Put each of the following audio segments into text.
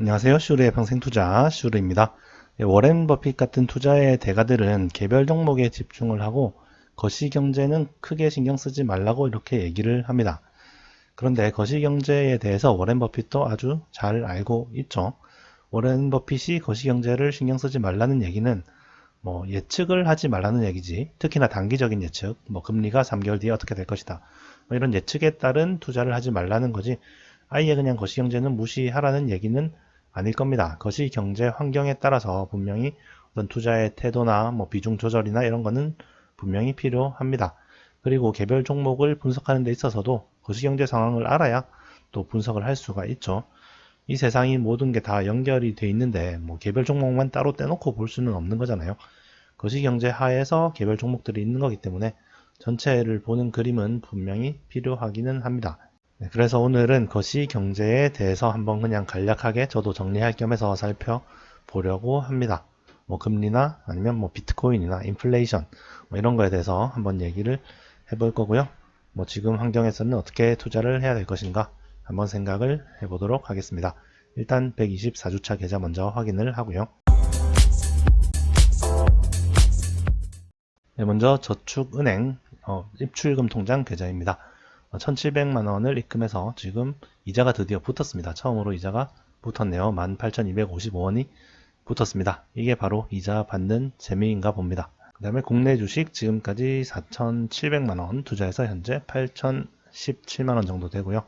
안녕하세요. 슈르의 평생투자 슈르입니다. 예, 워렌 버핏 같은 투자의 대가들은 개별 종목에 집중을 하고 거시경제는 크게 신경 쓰지 말라고 이렇게 얘기를 합니다. 그런데 거시경제에 대해서 워렌 버핏도 아주 잘 알고 있죠. 워렌 버핏이 거시경제를 신경 쓰지 말라는 얘기는 뭐 예측을 하지 말라는 얘기지. 특히나 단기적인 예측, 뭐 금리가 3개월 뒤에 어떻게 될 것이다. 뭐 이런 예측에 따른 투자를 하지 말라는 거지. 아예 그냥 거시경제는 무시하라는 얘기는 아닐 겁니다. 거시 경제 환경에 따라서 분명히 어떤 투자의 태도나 뭐 비중 조절이나 이런 거는 분명히 필요합니다. 그리고 개별 종목을 분석하는 데 있어서도 거시 경제 상황을 알아야 또 분석을 할 수가 있죠. 이 세상이 모든 게 다 연결이 돼 있는데 뭐 개별 종목만 따로 떼놓고 볼 수는 없는 거잖아요. 거시 경제 하에서 개별 종목들이 있는 거기 때문에 전체를 보는 그림은 분명히 필요하기는 합니다. 네, 그래서 오늘은 거시 경제에 대해서 한번 그냥 간략하게 저도 정리할 겸해서 살펴보려고 합니다. 뭐 금리나 아니면 뭐 비트코인이나 인플레이션 뭐 이런 거에 대해서 한번 얘기를 해볼 거고요. 뭐 지금 환경에서는 어떻게 투자를 해야 될 것인가 한번 생각을 해보도록 하겠습니다. 일단 124주차 계좌 먼저 확인을 하고요. 네, 먼저 저축은행 어, 입출금 통장 계좌입니다. 1,700만 원을 입금해서 지금 이자가 드디어 붙었습니다. 처음으로 이자가 붙었네요. 18,255원이 붙었습니다. 이게 바로 이자 받는 재미인가 봅니다. 그 다음에 국내 주식 지금까지 4,700만 원 투자해서 현재 8,017만 원 정도 되고요.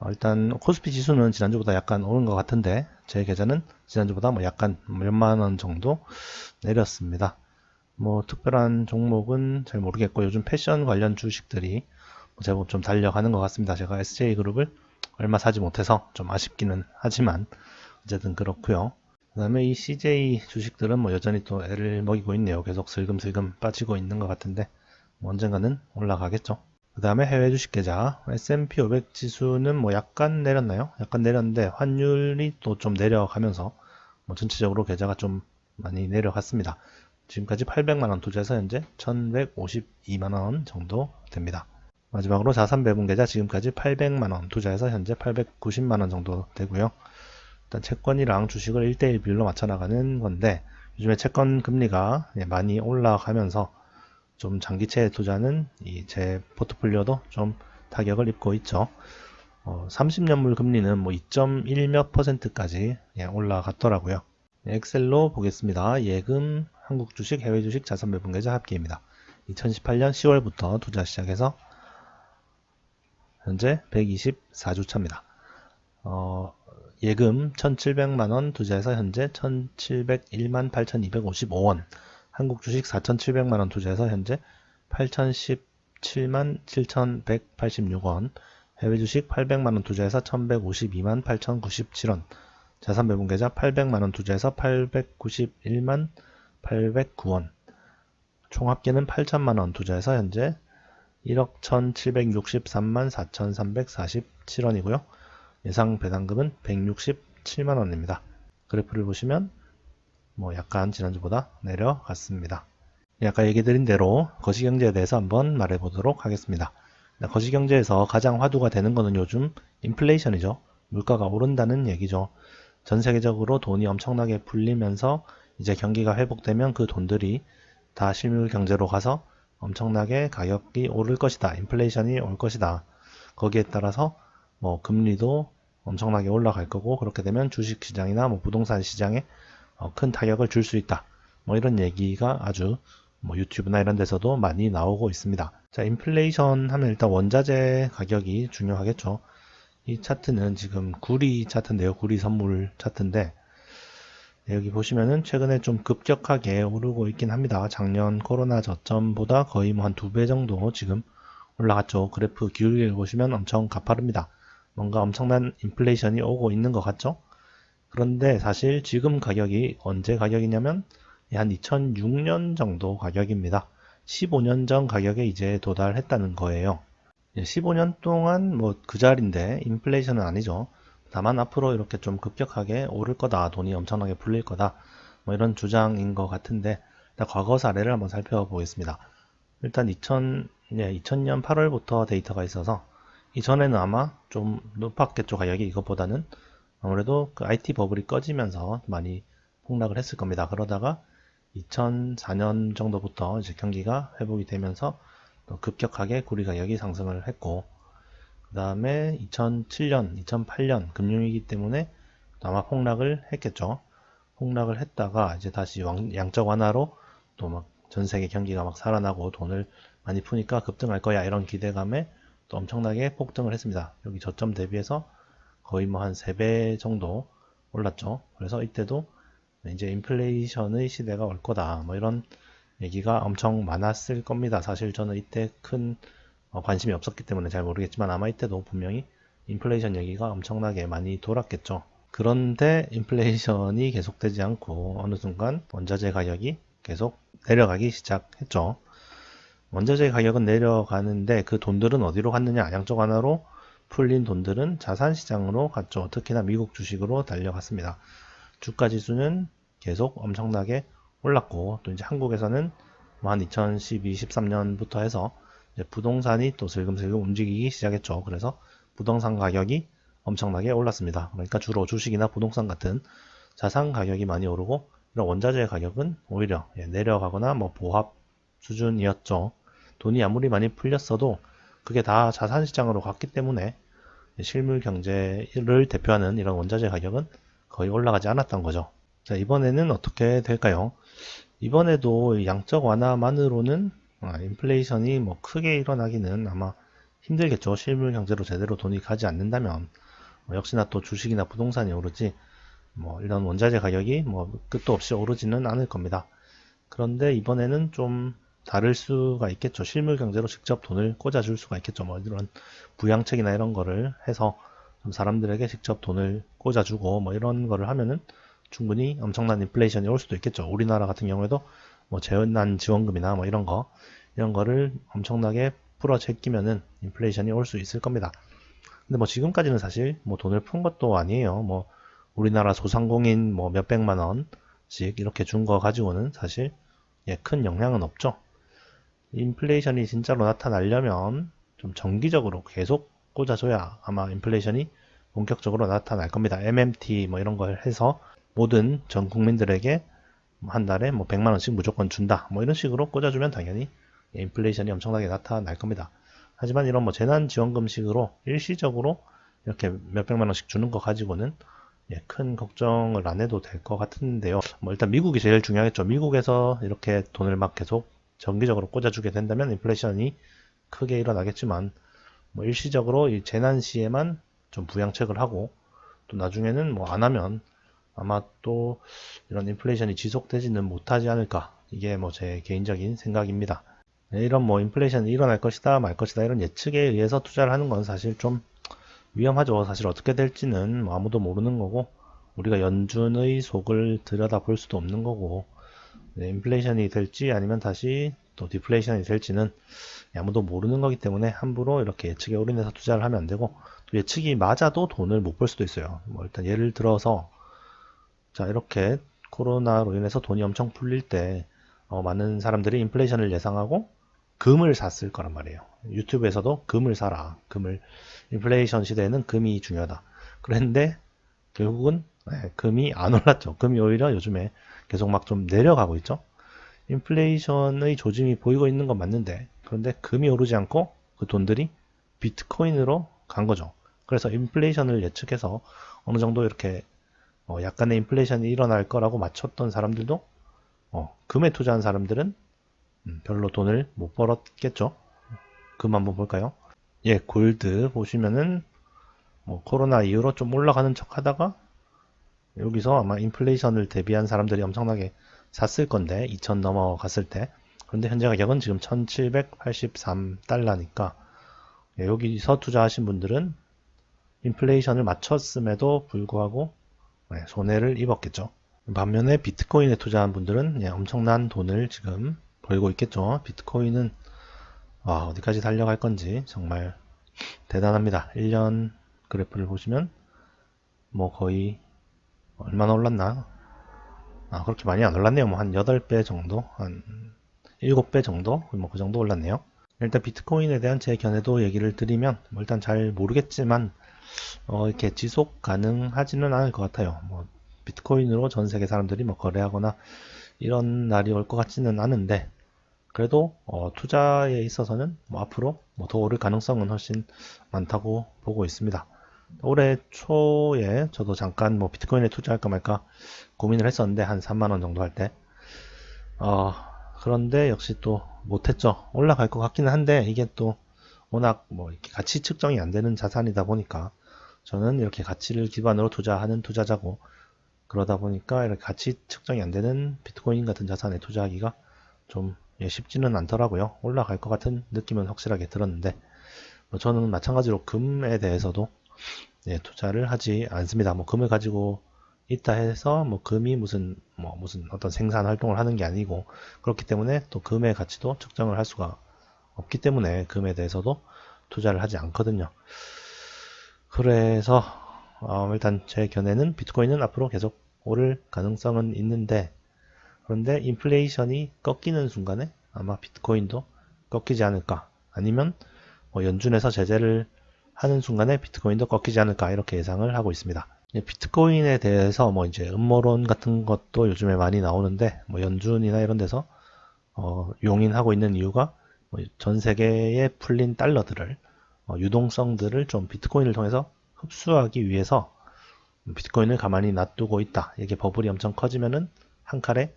어, 일단 코스피 지수는 지난주보다 약간 오른 것 같은데 제 계좌는 지난주보다 뭐 약간 몇만 원 정도 내렸습니다. 뭐 특별한 종목은 잘 모르겠고 요즘 패션 관련 주식들이 제법 좀 달려가는 것 같습니다. 제가 SJ그룹을 얼마 사지 못해서 좀 아쉽기는 하지만 어쨌든 그렇고요. 그 다음에 이 CJ 주식들은 뭐 여전히 또 애를 먹이고 있네요. 계속 슬금슬금 빠지고 있는 것 같은데 뭐 언젠가는 올라가겠죠. 그 다음에 해외 주식 계좌 S&P 500 지수는 뭐 약간 내렸나요? 약간 내렸는데 환율이 또 좀 내려가면서 뭐 전체적으로 계좌가 좀 많이 내려갔습니다. 지금까지 800만원 투자해서 현재 1152만원 정도 됩니다. 마지막으로 자산 배분 계좌 지금까지 800만원 투자해서 현재 890만원 정도 되고요. 일단 채권이랑 주식을 1대1 비율로 맞춰 나가는 건데 요즘에 채권 금리가 예, 많이 올라가면서 좀 장기채 투자는 이 제 포트폴리오도 좀 타격을 입고 있죠. 어, 30년물 금리는 뭐 2.1몇 퍼센트까지 예, 올라갔더라고요. 예, 엑셀로 보겠습니다. 예금, 한국 주식, 해외 주식, 자산 배분 계좌 합계입니다. 2018년 10월부터 투자 시작해서 현재 124주차입니다. 어, 예금 1,700만원 투자해서 현재 1,701만 8,255원. 한국 주식 4,700만원 투자해서 현재 8,017만 7,186원. 해외 주식 800만원 투자해서 1,152만 8,097원. 자산 배분 계좌 800만원 투자해서 891만 809원. 총 합계는 8천만원 투자해서 현재 1억 1763만 4347원이고요. 예상 배당금은 167만 원입니다. 그래프를 보시면 뭐 약간 지난주보다 내려갔습니다. 아까 얘기 드린 대로 거시경제에 대해서 한번 말해 보도록 하겠습니다. 거시경제에서 가장 화두가 되는 것은 요즘 인플레이션이죠. 물가가 오른다는 얘기죠. 전 세계적으로 돈이 엄청나게 풀리면서 이제 경기가 회복되면 그 돈들이 다 실물 경제로 가서 엄청나게 가격이 오를 것이다. 인플레이션이 올 것이다. 거기에 따라서 뭐 금리도 엄청나게 올라갈 거고 그렇게 되면 주식 시장이나 뭐 부동산 시장에 어, 큰 타격을 줄 수 있다. 뭐 이런 얘기가 아주 뭐 유튜브나 이런 데서도 많이 나오고 있습니다. 자, 인플레이션 하면 일단 원자재 가격이 중요하겠죠. 이 차트는 지금 구리 차트인데요. 구리 선물 차트인데 네, 여기 보시면은 최근에 좀 급격하게 오르고 있긴 합니다. 작년 코로나 저점보다 거의 뭐 한 두 배 정도 지금 올라갔죠. 그래프 기울기를 보시면 엄청 가파릅니다. 뭔가 엄청난 인플레이션이 오고 있는 것 같죠? 그런데 사실 지금 가격이 언제 가격이냐면 한 2006년 정도 가격입니다. 15년 전 가격에 이제 도달했다는 거예요. 15년 동안 뭐 그 자리인데 인플레이션은 아니죠. 다만 앞으로 이렇게 좀 급격하게 오를 거다, 돈이 엄청나게 풀릴 거다, 뭐 이런 주장인 것 같은데, 과거 사례를 한번 살펴보겠습니다. 일단 2000, 네, 2000년 8월부터 데이터가 있어서, 이전에는 아마 좀 높았겠죠, 가격이 이것보다는. 아무래도 그 IT 버블이 꺼지면서 많이 폭락을 했을 겁니다. 그러다가 2004년 정도부터 이제 경기가 회복이 되면서 또 급격하게 구리 가격이 상승을 했고 그 다음에 2007년, 2008년 금융위기 때문에 또 아마 폭락을 했겠죠. 폭락을 했다가 이제 다시 왕- 양적 완화로 또 막 전 세계 경기가 막 살아나고 돈을 많이 푸니까 급등할 거야 이런 기대감에 또 엄청나게 폭등을 했습니다. 여기 저점 대비해서 거의 뭐 한 3배 정도 올랐죠. 그래서 이때도 이제 인플레이션의 시대가 올 거다. 뭐 이런 얘기가 엄청 많았을 겁니다. 사실 저는 이때 큰 어, 관심이 없었기 때문에 잘 모르겠지만 아마 이때도 분명히 인플레이션 얘기가 엄청나게 많이 돌았겠죠. 그런데 인플레이션이 계속되지 않고 어느 순간 원자재 가격이 계속 내려가기 시작했죠. 원자재 가격은 내려가는데 그 돈들은 어디로 갔느냐? 양적 완화로 풀린 돈들은 자산 시장으로 갔죠. 특히나 미국 주식으로 달려갔습니다. 주가 지수는 계속 엄청나게 올랐고 또 이제 한국에서는 뭐 한 2012, 13년부터 해서 부동산이 또 슬금슬금 움직이기 시작했죠. 그래서 부동산 가격이 엄청나게 올랐습니다. 그러니까 주로 주식이나 부동산 같은 자산 가격이 많이 오르고 이런 원자재 가격은 오히려 예, 내려가거나 뭐 보합 수준이었죠. 돈이 아무리 많이 풀렸어도 그게 다 자산 시장으로 갔기 때문에 실물 경제를 대표하는 이런 원자재 가격은 거의 올라가지 않았던 거죠. 자, 이번에는 어떻게 될까요? 이번에도 양적 완화만으로는 아, 인플레이션이 뭐 크게 일어나기는 아마 힘들겠죠. 실물 경제로 제대로 돈이 가지 않는다면 뭐 역시나 또 주식이나 부동산이 오르지 뭐 이런 원자재 가격이 뭐 끝도 없이 오르지는 않을 겁니다. 그런데 이번에는 좀 다를 수가 있겠죠. 실물 경제로 직접 돈을 꽂아줄 수가 있겠죠. 뭐 이런 부양책이나 이런 거를 해서 좀 사람들에게 직접 돈을 꽂아주고 뭐 이런 거를 하면은 충분히 엄청난 인플레이션이 올 수도 있겠죠. 우리나라 같은 경우에도 뭐 재난 지원금이나 뭐 이런 거 이런 거를 엄청나게 풀어 제끼면은 인플레이션이 올 수 있을 겁니다. 근데 뭐 지금까지는 사실 뭐 돈을 푼 것도 아니에요. 뭐 우리나라 소상공인 뭐 몇백만 원씩 이렇게 준 거 가지고는 사실 예, 큰 영향은 없죠. 인플레이션이 진짜로 나타나려면 좀 정기적으로 계속 꽂아줘야 아마 인플레이션이 본격적으로 나타날 겁니다. MMT 뭐 이런 걸 해서 모든 전 국민들에게 한 달에 뭐 100만 원씩 무조건 준다. 뭐 이런 식으로 꽂아주면 당연히 인플레이션이 엄청나게 나타날 겁니다. 하지만 이런 뭐 재난지원금식으로 일시적으로 이렇게 몇백만 원씩 주는 거 가지고는 예, 큰 걱정을 안 해도 될 것 같은데요. 뭐 일단 미국이 제일 중요하겠죠. 미국에서 이렇게 돈을 막 계속 정기적으로 꽂아주게 된다면 인플레이션이 크게 일어나겠지만 뭐 일시적으로 이 재난 시에만 좀 부양책을 하고 또 나중에는 뭐 안 하면 아마 또 이런 인플레이션이 지속되지는 못하지 않을까 이게 뭐 제 개인적인 생각입니다. 네, 이런 뭐 인플레이션이 일어날 것이다 말 것이다 이런 예측에 의해서 투자를 하는 건 사실 좀 위험하죠. 사실 어떻게 될지는 뭐 아무도 모르는 거고 우리가 연준의 속을 들여다 볼 수도 없는 거고 네, 인플레이션이 될지 아니면 다시 또 디플레이션이 될지는 아무도 모르는 거기 때문에 함부로 이렇게 예측에 올인해서 투자를 하면 안 되고 또 예측이 맞아도 돈을 못 벌 수도 있어요. 뭐 일단 예를 들어서 자 이렇게 코로나로 인해서 돈이 엄청 풀릴 때 어, 많은 사람들이 인플레이션을 예상하고 금을 샀을 거란 말이에요. 유튜브에서도 금을 사라. 금을 인플레이션 시대에는 금이 중요하다. 그랬는데 결국은 네, 금이 안 올랐죠. 금이 오히려 요즘에 계속 막 좀 내려가고 있죠. 인플레이션의 조짐이 보이고 있는 건 맞는데 그런데 금이 오르지 않고 그 돈들이 비트코인으로 간 거죠. 그래서 인플레이션을 예측해서 어느 정도 이렇게 어, 약간의 인플레이션이 일어날 거라고 맞췄던 사람들도 어, 금에 투자한 사람들은 음, 별로 돈을 못 벌었겠죠. 금 한번 볼까요? 예, 골드 보시면은 뭐 코로나 이후로 좀 올라가는 척 하다가 여기서 아마 인플레이션을 대비한 사람들이 엄청나게 샀을 건데 2000 넘어갔을 때 그런데 현재 가격은 지금 1783달러니까 예, 여기서 투자하신 분들은 인플레이션을 맞췄음에도 불구하고 네, 손해를 입었겠죠. 반면에 비트코인에 투자한 분들은 예, 엄청난 돈을 지금 벌고 있겠죠. 비트코인은 와, 어디까지 달려갈 건지 정말 대단합니다. 1년 그래프를 보시면 뭐 거의 얼마나 올랐나? 아, 그렇게 많이 안 올랐네요. 뭐 한 8배 정도? 한 7배 정도? 뭐 그 정도 올랐네요. 일단 비트코인에 대한 제 견해도 얘기를 드리면 뭐 일단 잘 모르겠지만 어, 이렇게 지속 가능하지는 않을 것 같아요. 뭐 비트코인으로 전 세계 사람들이 뭐 거래하거나 이런 날이 올 것 같지는 않은데 그래도 어, 투자에 있어서는 뭐 앞으로 뭐 더 오를 가능성은 훨씬 많다고 보고 있습니다. 올해 초에 저도 잠깐 뭐 비트코인에 투자할까 말까 고민을 했었는데 한 3만 원 정도 할 때. 어, 그런데 역시 또 못했죠. 올라갈 것 같기는 한데 이게 또 워낙 뭐 이렇게 가치 측정이 안 되는 자산이다 보니까 저는 이렇게 가치를 기반으로 투자하는 투자자고 그러다 보니까 이렇게 가치 측정이 안 되는 비트코인 같은 자산에 투자하기가 좀 예, 쉽지는 않더라고요. 올라갈 것 같은 느낌은 확실하게 들었는데 뭐 저는 마찬가지로 금에 대해서도 예, 투자를 하지 않습니다. 뭐 금을 가지고 있다 해서 뭐 금이 무슨 뭐 무슨 어떤 생산 활동을 하는 게 아니고 그렇기 때문에 또 금의 가치도 측정을 할 수가 없기 때문에 금에 대해서도 투자를 하지 않거든요. 그래서 어, 일단 제 견해는 비트코인은 앞으로 계속 오를 가능성은 있는데 그런데 인플레이션이 꺾이는 순간에 아마 비트코인도 꺾이지 않을까 아니면 뭐 연준에서 제재를 하는 순간에 비트코인도 꺾이지 않을까 이렇게 예상을 하고 있습니다. 예, 비트코인에 대해서 뭐 이제 음모론 같은 것도 요즘에 많이 나오는데 뭐 연준이나 이런 데서 어, 용인하고 있는 이유가 뭐전 세계에 풀린 달러들을 어, 유동성들을 좀 비트코인을 통해서 흡수하기 위해서 비트코인을 가만히 놔두고 있다. 이게 버블이 엄청 커지면은 한 칼에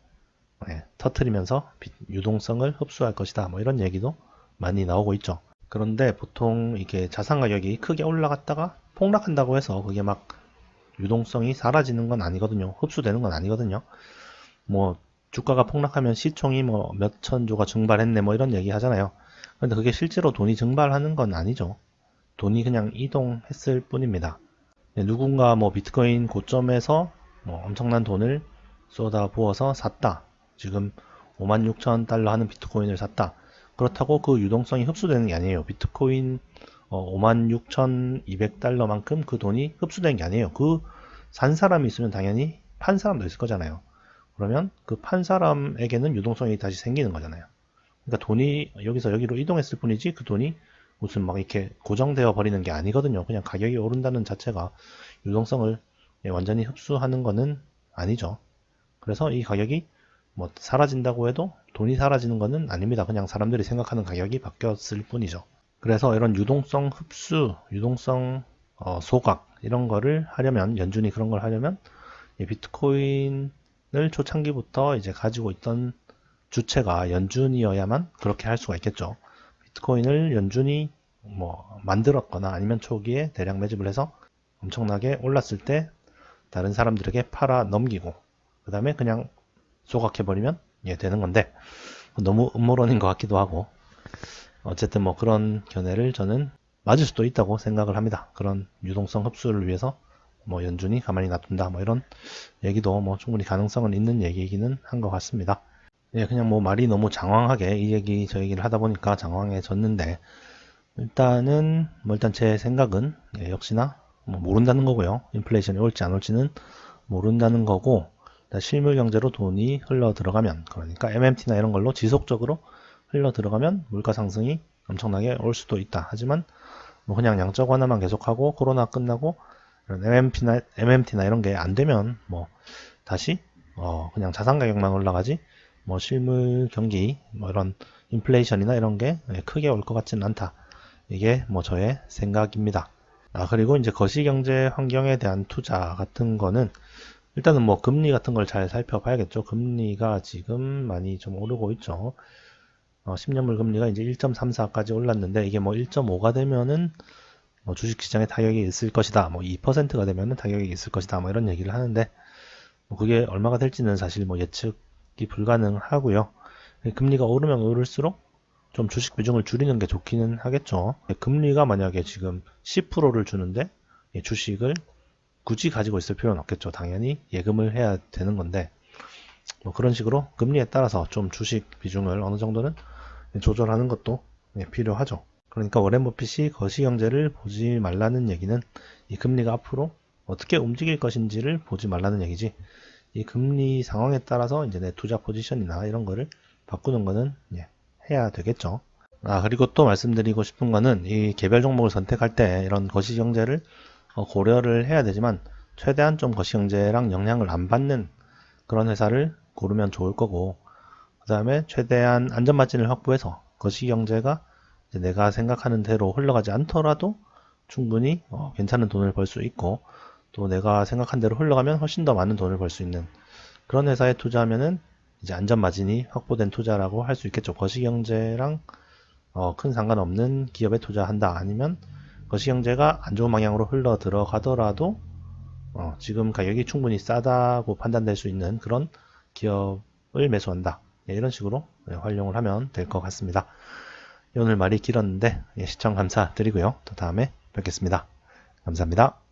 예, 터트리면서 비- 유동성을 흡수할 것이다. 뭐 이런 얘기도 많이 나오고 있죠. 그런데 보통 이게 자산 가격이 크게 올라갔다가 폭락한다고 해서 그게 막 유동성이 사라지는 건 아니거든요. 흡수되는 건 아니거든요. 뭐 주가가 폭락하면 시총이 뭐 몇천 조가 증발했네 뭐 이런 얘기 하잖아요. 근데 그게 실제로 돈이 증발하는 건 아니죠. 돈이 그냥 이동했을 뿐입니다. 네, 누군가 뭐 비트코인 고점에서 뭐 엄청난 돈을 쏟아 부어서 샀다. 지금 56,000 달러 하는 비트코인을 샀다. 그렇다고 그 유동성이 흡수되는 게 아니에요. 비트코인 어, 56,200달러만큼 그 돈이 흡수된 게 아니에요. 그 산 사람이 있으면 당연히 판 사람도 있을 거잖아요. 그러면 그 판 사람에게는 유동성이 다시 생기는 거잖아요. 그러니까 돈이 여기서 여기로 이동했을 뿐이지 그 돈이 무슨 막 이렇게 고정되어 버리는 게 아니거든요. 그냥 가격이 오른다는 자체가 유동성을 예, 완전히 흡수하는 거는 아니죠. 그래서 이 가격이 뭐 사라진다고 해도 돈이 사라지는 거는 아닙니다. 그냥 사람들이 생각하는 가격이 바뀌었을 뿐이죠. 그래서 이런 유동성 흡수, 유동성 어, 소각 이런 거를 하려면 연준이 그런 걸 하려면 이 비트코인을 초창기부터 이제 가지고 있던 주체가 연준이어야만 그렇게 할 수가 있겠죠. 비트코인을 연준이 뭐 만들었거나 아니면 초기에 대량 매집을 해서 엄청나게 올랐을 때 다른 사람들에게 팔아 넘기고 그 다음에 그냥 소각해버리면 예, 되는 건데 너무 음모론인 것 같기도 하고 어쨌든 뭐 그런 견해를 저는 맞을 수도 있다고 생각을 합니다. 그런 유동성 흡수를 위해서 뭐 연준이 가만히 놔둔다 뭐 이런 얘기도 뭐 충분히 가능성은 있는 얘기이기는 한 것 같습니다. 예, 그냥 뭐 말이 너무 장황하게 이 얘기 저 얘기를 하다 보니까 장황해졌는데 일단은 뭐 일단 제 생각은 예, 역시나 뭐 모른다는 거고요. 인플레이션이 올지 안 올지는 모른다는 거고 실물 경제로 돈이 흘러 들어가면 그러니까 MMT나 이런 걸로 지속적으로 흘러 들어가면 물가 상승이 엄청나게 올 수도 있다. 하지만 뭐 그냥 양적 완화만 계속하고 코로나 끝나고 이런 MMT나 MMT나 이런 게 안 되면 뭐 다시 어 그냥 자산 가격만 올라가지 뭐 실물 경기 뭐 이런 인플레이션이나 이런 게 크게 올 것 같지는 않다. 이게 뭐 저의 생각입니다. 아 그리고 이제 거시경제 환경에 대한 투자 같은 거는 일단은 뭐 금리 같은 걸 잘 살펴봐야겠죠. 금리가 지금 많이 좀 오르고 있죠. 어, 10년물 금리가 이제 1.34까지 올랐는데 이게 뭐 1.5가 되면은 뭐 주식시장에 타격이 있을 것이다. 뭐 2%가 되면은 타격이 있을 것이다. 뭐 이런 얘기를 하는데 뭐 그게 얼마가 될지는 사실 뭐 예측 이 불가능하고요. 금리가 오르면 오를수록 좀 주식 비중을 줄이는 게 좋기는 하겠죠. 금리가 만약에 지금 10%를 주는데 이 주식을 굳이 가지고 있을 필요는 없겠죠. 당연히 예금을 해야 되는 건데 뭐 그런 식으로 금리에 따라서 좀 주식 비중을 어느 정도는 조절하는 것도 예, 필요하죠. 그러니까 워렌 버핏이 거시경제를 보지 말라는 얘기는 이 금리가 앞으로 어떻게 움직일 것인지를 보지 말라는 얘기지. 이 금리 상황에 따라서 이제 내 투자 포지션이나 이런 거를 바꾸는 거는 예, 해야 되겠죠. 아 그리고 또 말씀드리고 싶은 거는 이 개별 종목을 선택할 때 이런 거시경제를 어, 고려를 해야 되지만 최대한 좀 거시경제랑 영향을 안 받는 그런 회사를 고르면 좋을 거고 그 다음에 최대한 안전마진을 확보해서 거시경제가 내가 생각하는 대로 흘러가지 않더라도 충분히 어, 괜찮은 돈을 벌 수 있고 또 내가 생각한 대로 흘러가면 훨씬 더 많은 돈을 벌 수 있는 그런 회사에 투자하면은 이제 안전 마진이 확보된 투자라고 할 수 있겠죠. 거시경제랑 어, 큰 상관없는 기업에 투자한다 아니면 거시경제가 안 좋은 방향으로 흘러 들어가더라도 어, 지금 가격이 충분히 싸다고 판단될 수 있는 그런 기업을 매수한다. 예, 이런 식으로 예, 활용을 하면 될 것 같습니다. 예, 오늘 말이 길었는데 예, 시청 감사드리고요. 또 다음에 뵙겠습니다. 감사합니다.